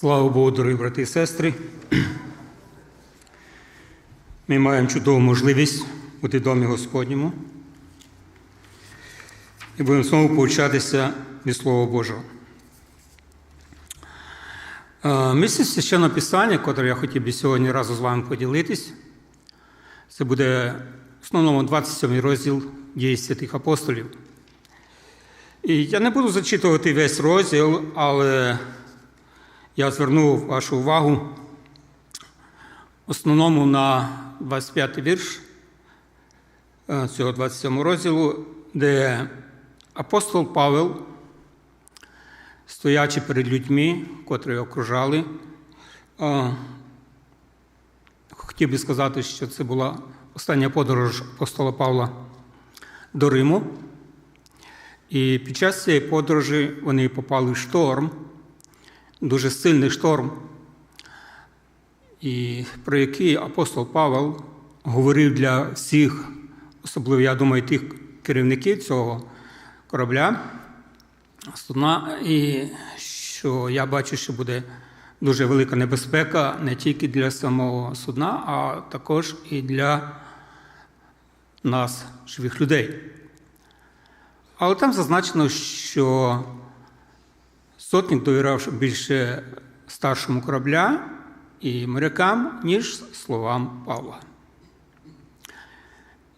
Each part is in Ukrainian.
Слава Богу, дорогі брати і сестри. Ми маємо чудову можливість бути домі Господньому і будемо знову повчатися від Слова Божого. Місце священного писання, яке я хотів би сьогодні разом з вами поділитись, це буде в основному 27 розділ дії святих апостолів. І я не буду зачитувати весь розділ, але я звернув вашу увагу в основному на 25 вірш е, цього 27 розділу, де апостол Павел, стоячи перед людьми, котрі окружали, е, хотів би сказати, що це була остання подорож апостола Павла до Риму. І під час цієї подорожі вони попали в шторм, дуже сильний шторм, і про який апостол Павел говорив для всіх, особливо, я думаю, тих керівників цього корабля, судна, і що я бачу, що буде дуже велика небезпека не тільки для самого судна, а також і для нас, живих людей. Але там зазначено, що сотник довіряв більше старшому корабля і морякам, ніж словам Павла.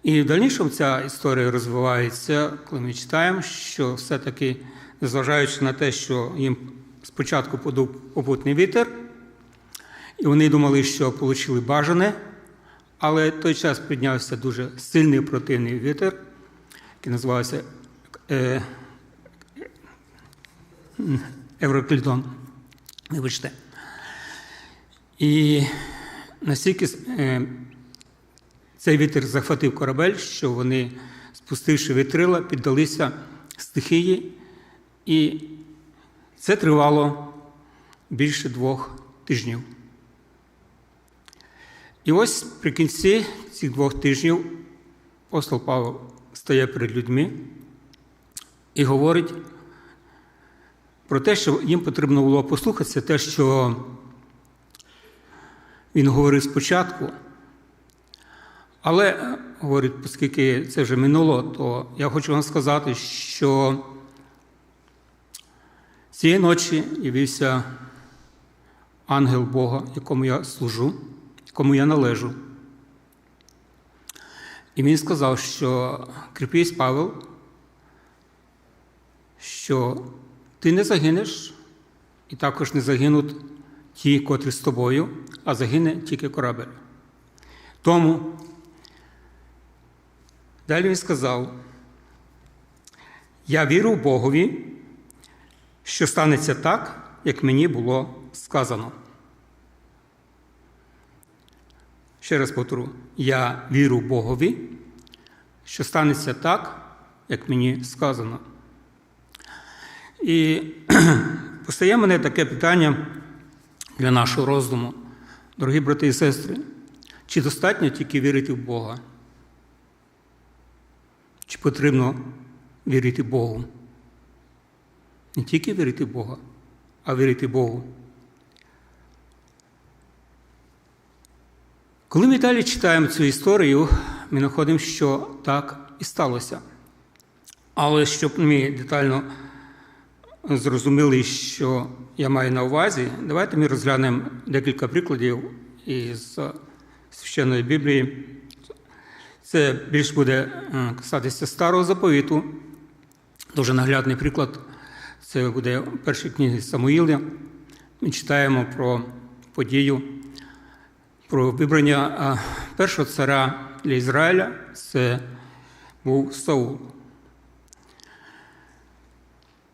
І в дальнішому ця історія розвивається, коли ми читаємо, що все-таки, незважаючи на те, що їм спочатку подув попутний вітер, і вони думали, що отримали бажане, але той час піднявся дуже сильний противний вітер, який називався е, Евроклідон. Вибачте. І настільки е, цей вітер захватив корабель, що вони, спустивши вітрила, піддалися стихії, і це тривало більше двох тижнів. І ось при кінці цих двох тижнів апостол Павло стає перед людьми і говорить про те, що їм потрібно було послухатися, те, що він говорив спочатку. Але, говорить, оскільки це вже минуло, то я хочу вам сказати, що цієї ночі явився ангел Бога, якому я служу, якому я належу. І він сказав, що кріпись Павел, що ти не загинеш, і також не загинуть ті, котрі з тобою, а загине тільки корабель. Тому далі він сказав: я вірю Богові, що станеться так, як мені було сказано. Ще раз повторю, я вірю Богові, що станеться так, як мені сказано. І постає мене таке питання для нашого роздуму. Дорогі брати і сестри, чи достатньо тільки вірити в Бога? Чи потрібно вірити Богу? Не тільки вірити в Бога, а вірити Богу. Коли ми далі читаємо цю історію, ми знаходимо, що так і сталося. Але щоб ми детально зрозуміли, що я маю на увазі, давайте ми розглянемо декілька прикладів із священної Біблії. Це більш буде касатися старого заповіту. Дуже наглядний приклад. Це буде в першій книгі Самуїля. Ми читаємо про подію, про вибрання першого царя для Ізраїля. Це був Саул.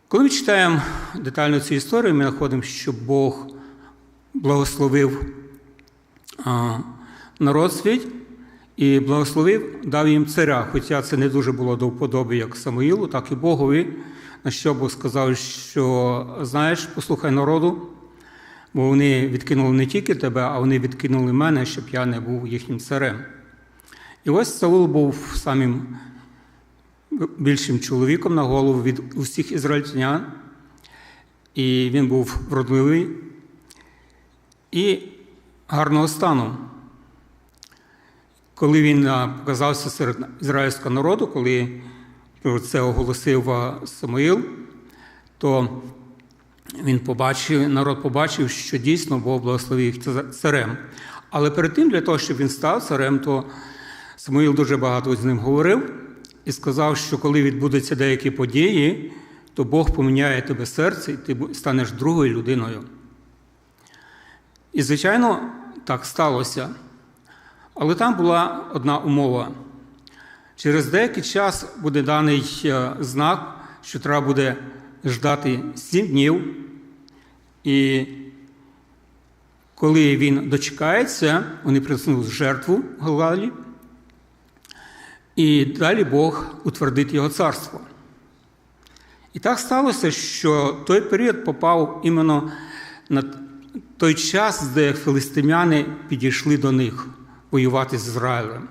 Коли ми читаємо детально цю історію, ми знаходимо, що Бог благословив народ свій і благословив, дав їм царя. Хоча це не дуже було до вподоби як Самуїлу, так і Богові, на що Бог сказав, що знаєш, послухай народу, бо вони відкинули не тільки тебе, а вони відкинули мене, щоб я не був їхнім царем. І ось Саул був самим більшим чоловіком на голову від усіх ізраїльтян, і він був вродливий, і гарного стану. Коли він показався серед ізраїльського народу, коли про це оголосив Самуїл, то він побачив, народ побачив, що дійсно Бог благословив їх царем. Але перед тим, для того, щоб він став царем, то Самуїл дуже багато з ним говорив і сказав, що коли відбудуться деякі події, то Бог поміняє тебе серце, і ти станеш другою людиною. І, звичайно, так сталося. Але там була одна умова. Через деякий час буде даний е, знак, що треба буде ждати сім днів. І коли він дочекається, вони принесуть жертву Галалі, і далі Бог утвердить його царство. І так сталося, що той період попав іменно на той час, де филистимляни підійшли до них воювати з Ізраїлем.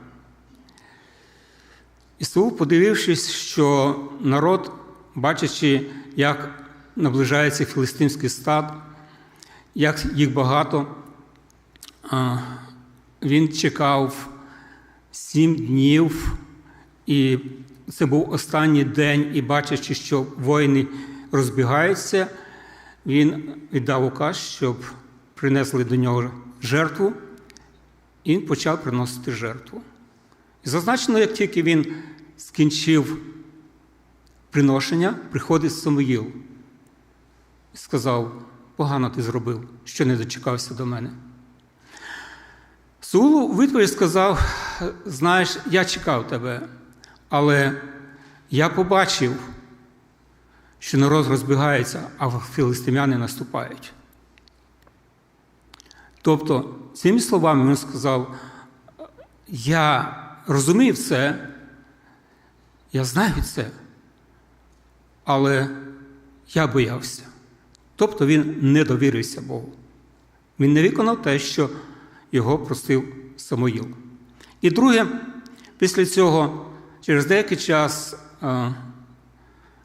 І Ісус, подивившись, що народ, бачачи, як наближається філистимський стад, як їх багато, він чекав сім днів, і це був останній день, і бачачи, що воїни розбігаються, він віддав указ, щоб принесли до нього жертву, і він почав приносити жертву. І зазначено, як тільки він скінчив приношення, приходить Самуїл і сказав: погано ти зробив, що не дочекався до мене. Саул у відповідь сказав: знаєш, я чекав тебе, але я побачив, що народ розбігається, а філистимляни наступають. Тобто, цими словами він сказав: я розумів це, я знаю це, але я боявся. Тобто він не довірився Богу. Він не виконав те, що його просив Самоїл. І друге, після цього, через деякий час,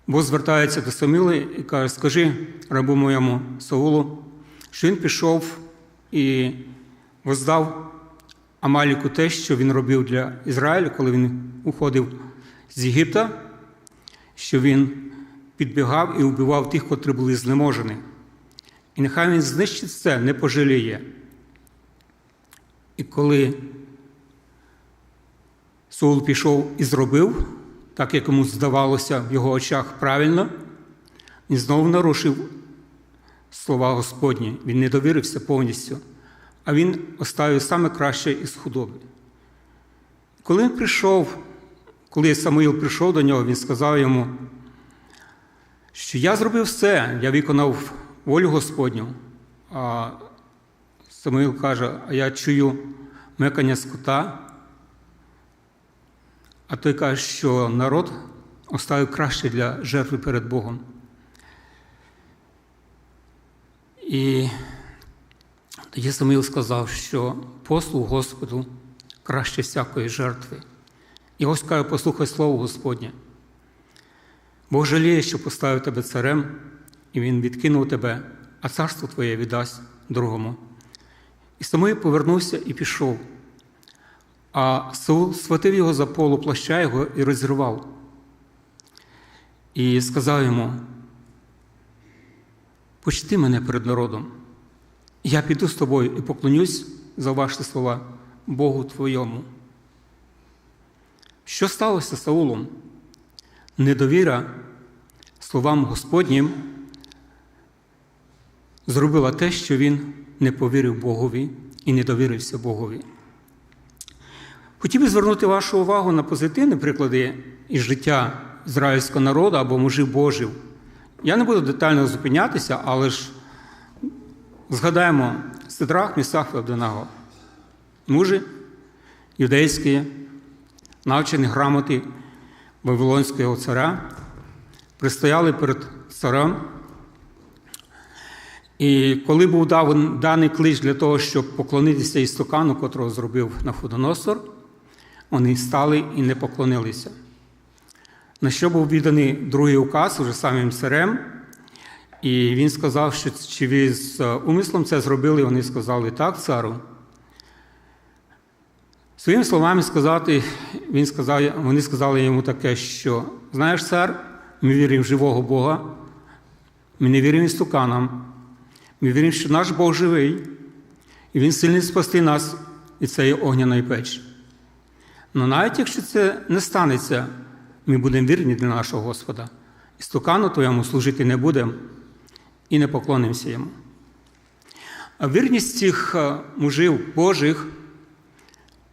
Бог звертається до Саміли і каже: Скажи рабу моєму Саулу, що він пішов і воздав Амаліку те, що він робив для Ізраїлю, коли він уходив з Єгипта, що він підбігав і вбивав тих, котрі були знеможені. І нехай він знищить це, не пожаліє. І коли Саул пішов і зробив, так як йому здавалося в його очах правильно, він знову нарушив слова Господні. Він не довірився повністю, а він оставив саме краще із худоби. Коли він прийшов, коли Самуїл прийшов до нього, він сказав йому, що я зробив все, я виконав волю Господню. А Самуїл каже, а я чую мекання скота, а той каже, що народ оставив краще для жертви перед Богом. І тоді Самуїл сказав, що послуг Господу краще всякої жертви. І ось каже, послухай слово Господнє. Бог жаліє, що поставив тебе царем, і Він відкинув тебе, а царство твоє віддасть другому. І Самуїл повернувся і пішов. А Саул схватив його за полу плаща його і розірвав. І сказав йому: почти мене перед народом. Я піду з тобою і поклонюсь за ваші слова Богу Твоєму. Що сталося з Саулом? Недовіра словам Господнім зробила те, що він не повірив Богові і не довірився Богові. Хотів би звернути вашу увагу на позитивні приклади із життя ізраїльського народу або мужів Божів. Я не буду детально зупинятися, але ж згадаємо Сидрах, Місах і Абдонаго. Мужі юдейські, навчені грамоти Вавилонського царя, пристояли перед царем. І коли був даний клич для того, щоб поклонитися істокану, котрого зробив Находоносор, вони стали і не поклонилися. На що був відданий другий указ уже самим царем, І він сказав, що чи ви з е, умислом це зробили, вони сказали так, цару. Своїми словами сказати, він сказав, вони сказали йому таке, що знаєш, цар, ми віримо в живого Бога, ми не віримо істуканам, ми віримо, що наш Бог живий, і Він сильний спасти нас від цієї огняної печі. Але навіть якщо це не станеться, ми будемо вірні для нашого Господа. Істукану твоєму служити не будемо і не поклонимося йому. А вірність цих е, мужів Божих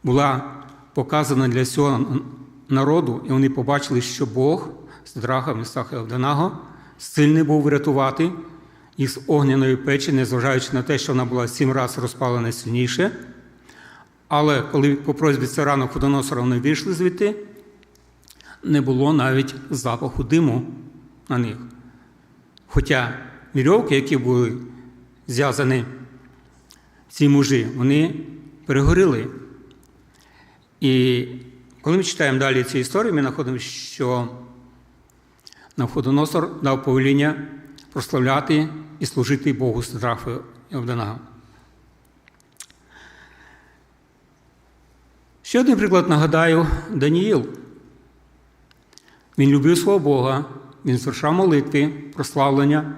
була показана для цього народу, і вони побачили, що Бог з Драха, і Авданаго сильний був врятувати їх з огняної печі, незважаючи на те, що вона була сім разів розпалена сильніше. Але коли по просьбі цара Навходоносора вони вийшли звідти, не було навіть запаху диму на них. Хоча вірьовки, які були зв'язані ці мужі, вони перегоріли. І коли ми читаємо далі цю історію, ми знаходимо, що Навходоносор дав повеління прославляти і служити Богу Сидрафу і Ще один приклад нагадаю Даніїл. Він любив свого Бога, він звершав молитви, прославлення,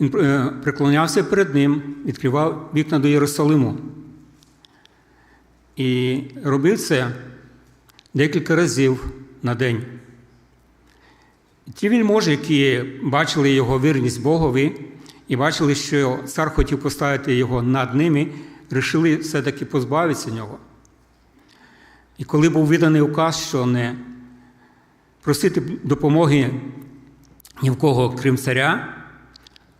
він е, приклонявся перед Ним, відкривав вікна до Єрусалиму. І робив це декілька разів на день. Ті вільможі, які бачили його вірність Богові і бачили, що цар хотів поставити його над ними, вирішили все-таки позбавитися нього. І коли був виданий указ, що не просити допомоги ні в кого, крім царя,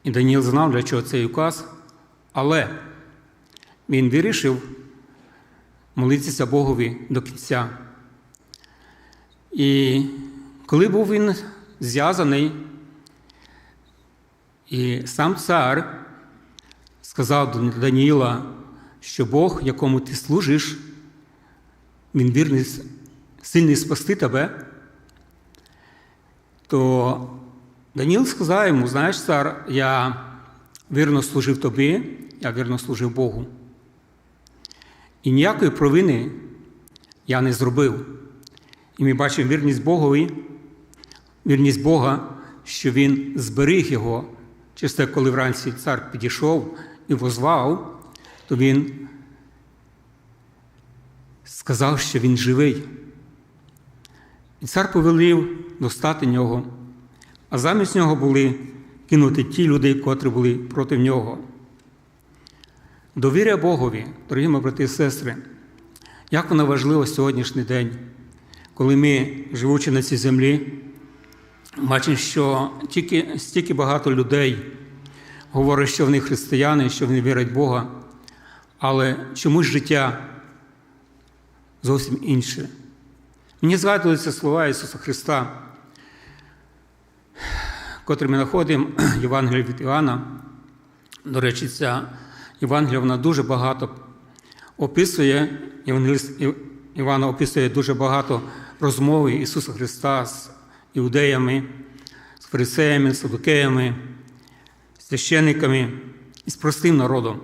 і Даніл знав, для чого цей указ, але він вирішив молитися Богові до кінця. І коли був він зв'язаний, і сам цар сказав до Даніїла, що Бог, якому ти служиш, він вірний, сильний спасти тебе, то Даніл сказав йому: знаєш, цар, я вірно служив тобі, я вірно служив Богу. І ніякої провини я не зробив. І ми бачимо вірність Богові, вірність Бога, що Він зберіг його. Через те, коли вранці цар підійшов і возвав, то він сказав, що він живий. І цар повелів достати нього, а замість нього були кинути ті люди, котрі були проти нього. Довіря Богові, дорогі мої брати і сестри, як вона важлива сьогоднішній день, коли ми, живучи на цій землі, бачимо, що тільки стільки багато людей говорять, що вони християни, що вони вірять в Бога, але чомусь життя зовсім інше. Мені згадуються слова Ісуса Христа, котрі ми знаходимо в Євангелії від Іоанна. До речі, ця Євангелія вона дуже багато описує, Євангеліст Івана описує дуже багато розмови Ісуса Христа з іудеями, з фарисеями, з садукеями, священниками і з простим народом.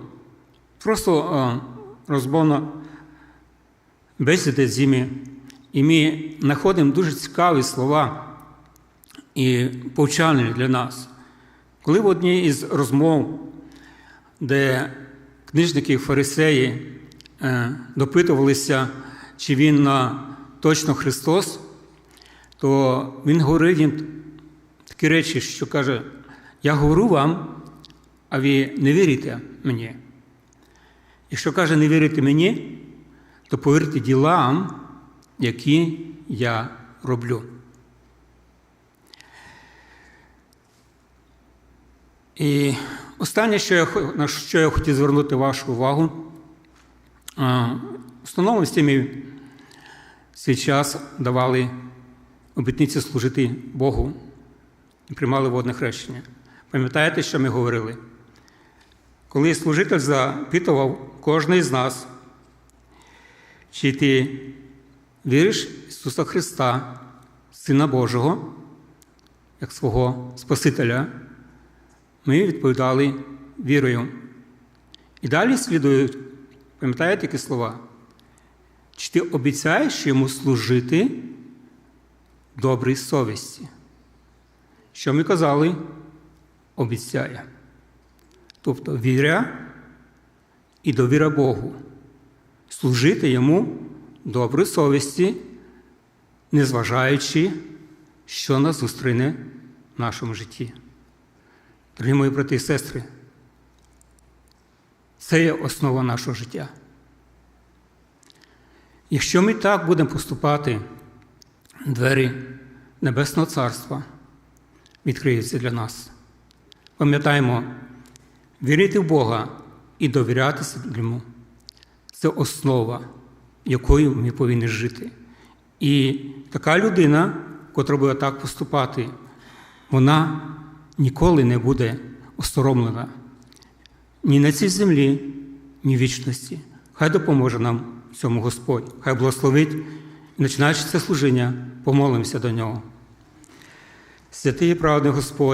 Просто розмовна бесіди з ними. І ми знаходимо дуже цікаві слова і повчальні для нас. Коли в одній із розмов, де книжники фарисеї е, допитувалися, чи він точно Христос, то він говорив їм такі речі, що каже: Я говорю вам, а ви не вірите мені. Якщо каже, не вірите мені, то повірте ділам, які я роблю. І останнє, що я, на що я хотів звернути вашу увагу, встановленості ми свій час давали обітниці служити Богу і приймали водне хрещення. Пам'ятаєте, що ми говорили? Коли служитель запитував кожен з нас, чи ти віриш в Ісуса Христа, Сина Божого, як свого Спасителя, Ми відповідали вірою. І далі слідують, пам'ятаєте які слова? Чи ти обіцяєш йому служити добрій совісті? Що ми казали? Обіцяє. Тобто віря і довіра Богу. Служити йому доброї совісті, незважаючи, що нас зустріне в нашому житті. Дорогі мої брати і сестри, це є основа нашого життя. Якщо ми так будемо поступати, двері Небесного Царства відкриються для нас. Пам'ятаємо, вірити в Бога і довірятися йому це основа, якою ми повинні жити. І така людина, котра буде так поступати, вона ніколи не буде осторомлена ні на цій землі, ні в вічності. Хай допоможе нам цьому Господь, хай благословить, починаючи це служіння, помолимося до нього. Святий і праведний Господь.